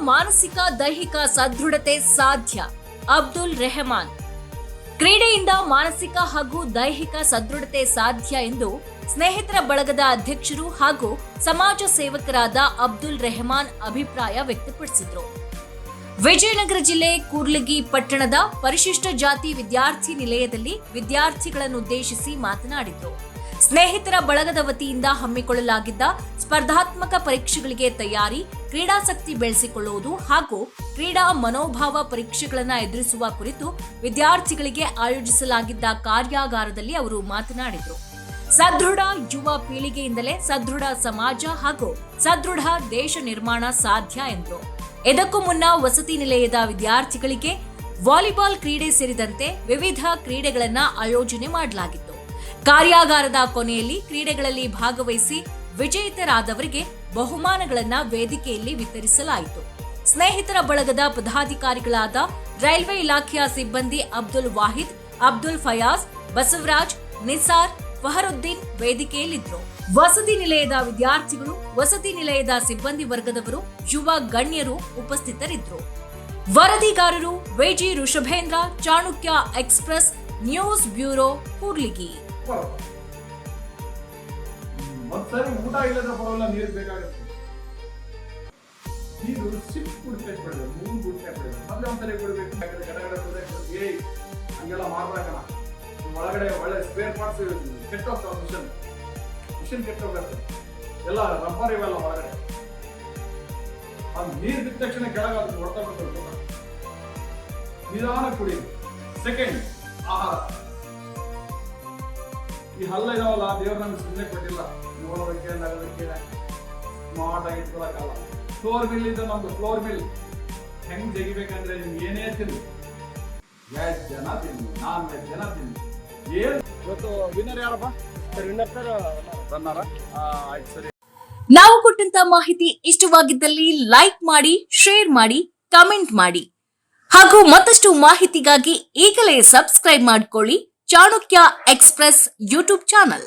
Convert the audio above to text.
ಮಾನಸಿಕ ದೈಹಿಕ ಸದೃಢತೆ ಸಾಧ್ಯ. ಅಬ್ದುಲ್ ರೆಹಮಾನ್. ಕ್ರೀಡೆಯಿಂದ ಮಾನಸಿಕ ಹಾಗೂ ದೈಹಿಕ ಸದೃಢತೆ ಸಾಧ್ಯ ಎಂದು ಸ್ನೇಹಿತರ ಬಳಗದ ಅಧ್ಯಕ್ಷರು ಹಾಗೂ ಸಮಾಜ ಸೇವಕರಾದ ಅಬ್ದುಲ್ ರೆಹಮಾನ್ ಅಭಿಪ್ರಾಯ ವ್ಯಕ್ತಪಡಿಸಿದರು. ವಿಜಯನಗರ ಜಿಲ್ಲೆ ಕೂರ್ಲಗಿ ಪಟ್ಟಣದ ಪರಿಶಿಷ್ಟ ಜಾತಿ ವಿದ್ಯಾರ್ಥಿ ನಿಲಯದಲ್ಲಿ ವಿದ್ಯಾರ್ಥಿಗಳನ್ನುದ್ದೇಶಿಸಿ ಮಾತನಾಡಿದರು. ಸ್ನೇಹಿತರ ಬಳಗದ ವತಿಯಿಂದ ಹಮ್ಮಿಕೊಳ್ಳಲಾಗಿದ್ದ ಸ್ಪರ್ಧಾತ್ಮಕ ಪರೀಕ್ಷೆಗಳಿಗೆ ತಯಾರಿ ಕ್ರೀಡಾಸಕ್ತಿ ಬೆಳೆಸಿಕೊಳ್ಳುವುದು ಹಾಗೂ ಕ್ರೀಡಾ ಮನೋಭಾವ ಪರೀಕ್ಷೆಗಳನ್ನು ಎದುರಿಸುವ ಕುರಿತು ವಿದ್ಯಾರ್ಥಿಗಳಿಗೆ ಆಯೋಜಿಸಲಾಗಿದ್ದ ಕಾರ್ಯಾಗಾರದಲ್ಲಿ ಅವರು ಮಾತನಾಡಿದರು. ಸದೃಢ ಯುವ ಪೀಳಿಗೆಯಿಂದಲೇ ಸದೃಢ ಸಮಾಜ ಹಾಗೂ ಸದೃಢ ದೇಶ ನಿರ್ಮಾಣ ಸಾಧ್ಯ ಎಂದರು. ಇದಕ್ಕೂ ಮುನ್ನ ವಸತಿ ನಿಲಯದ ವಿದ್ಯಾರ್ಥಿಗಳಿಗೆ ವಾಲಿಬಾಲ್ ಕ್ರೀಡೆ ಸೇರಿದಂತೆ ವಿವಿಧ ಕ್ರೀಡೆಗಳನ್ನು ಆಯೋಜನೆ ಮಾಡಲಾಗಿತ್ತು. ಕಾರ್ಯಾಗಾರದ ಕೊನೆಯಲ್ಲಿ ಕ್ರೀಡೆಗಳಲ್ಲಿ ಭಾಗವಹಿಸಿ ವಿಜೇತರಾದವರಿಗೆ ಬಹುಮಾನಗಳನ್ನ ವೇದಿಕೆಯಲ್ಲಿ ವಿತರಿಸಲಾಯಿತು. ಸ್ನೇಹಿತರ ಬಳಗದ ಪದಾಧಿಕಾರಿಗಳಾದ ರೈಲ್ವೆ ಇಲಾಖೆಯ ಸಿಬ್ಬಂದಿ ಅಬ್ದುಲ್ ವಾಹಿದ್, ಅಬ್ದುಲ್ ಫಯಾಜ್, ಬಸವರಾಜ್, ನಿಸಾರ್, ಫಹರುದ್ದೀನ್ ವೇದಿಕೆಯಲ್ಲಿದ್ದರು ವಸತಿ ನಿಲಯದ ವಿದ್ಯಾರ್ಥಿಗಳು, ವಸತಿ ನಿಲಯದ ಸಿಬ್ಬಂದಿ ವರ್ಗದವರು, ಯುವ ಗಣ್ಯರು ಉಪಸ್ಥಿತರಿದ್ದರು ವರದಿಗಾರರು YG Rishabhendra Chanukya express news bureau Kurligi ಒಂದ್ಸರಿ ಊಟ ಇಲ್ಲದ ಬರೋಲ್ಲ, ನೀರು ಬೇಕಾಗುತ್ತೆ. ನೀರು ಸಿಪ್ ಕುಡಿತಾ ಬಿಡಬೇಕು ಮೂರು ಕುಡಿತಾ ಬಿಡಬೇಕು ಮೊದಲೇ ಒಂದ್ಸರಿ ಕುಡಿಬೇಕು ಯಾಕಂದ್ರೆ ಗಡಗಡ ಕುಡಿದ್ರೆ ಏಯ್, ಹಂಗೆಲ್ಲ ಮಾಡ್ಬೇಕಣ ಒಳಗಡೆ ಒಳ್ಳೆ ಸ್ಪೇರ್ ಪಾರ್ಟ್ಸ್ ಕೆಟ್ಟೋಗ್ತಾವ ಮಿಷನ್ ಮಿಷನ್ ಕೆಟ್ಟೋಗುತ್ತೆ ಎಲ್ಲ ರಬ್ಬರ್ ಇವೆಲ್ಲ ಒಳಗಡೆ. ಅದು ನೀರು ಬಿದ್ದ ತಕ್ಷಣ ಕೆಳಗೆ ಅದು ಹೊಡ್ತಾ ಬಿಡ್ತಾರೆ ನಿಧಾನ ಕುಡಿ. ಸೆಕೆಂಡ್ ಆಹಾರ. ಈ ಹಲ್ಲ ಇದಾವಲ್ಲ, ದೇವ್ರ ನಮ್ಗೆ ಸುಮ್ಮನೆ ಕೊಟ್ಟಿಲ್ಲ. ನೋಡೋದಕ್ಕೆ ನಗೋದಕ್ಕೆ ಸ್ಮಾರ್ಟ್ ಆಗಿ ಫ್ಲೋರ್ ಮಿಲ್ ಇದ್ದ ನಮ್ದು ಫ್ಲೋರ್ ಮಿಲ್ ಹೆಂಗ್ ಜಗಿಬೇಕಂದ್ರೆ ನಿಮ್ಗೆ ಏನೇ ತಿನ್ನು. ವೆಜ್ ಜನ ತಿನ್ನು ನಾನ್ ವೆಜ್ ಜನ ತಿನ್ನು. ಏನ್? ಇವತ್ತು ವಿನರ್ ಯಾರಪ್ಪ? ಸರ್ ವಿನ್ನರ್ ಸರ್ ರನ್ನರ? ಆಯ್ತು ಸರಿ. ನಾವು ಕೊಟ್ಟಂತ ಮಾಹಿತಿ ಇಷ್ಟವಾಗಿದ್ದಲ್ಲಿ ಲೈಕ್ ಮಾಡಿ ಶೇರ್ ಮಾಡಿ ಕಮೆಂಟ್ ಮಾಡಿ. ಹಾಗೂ ಮತ್ತಷ್ಟು ಮಾಹಿತಿಗಾಗಿ ಈಗಲೇ ಸಬ್ಸ್ಕ್ರೈಬ್ ಮಾಡಿಕೊಳ್ಳಿ ಚಾಣಕ್ಯ ಎಕ್ಸ್ಪ್ರೆಸ್ ಯೂಟ್ಯೂಬ್ ಚಾನಲ್.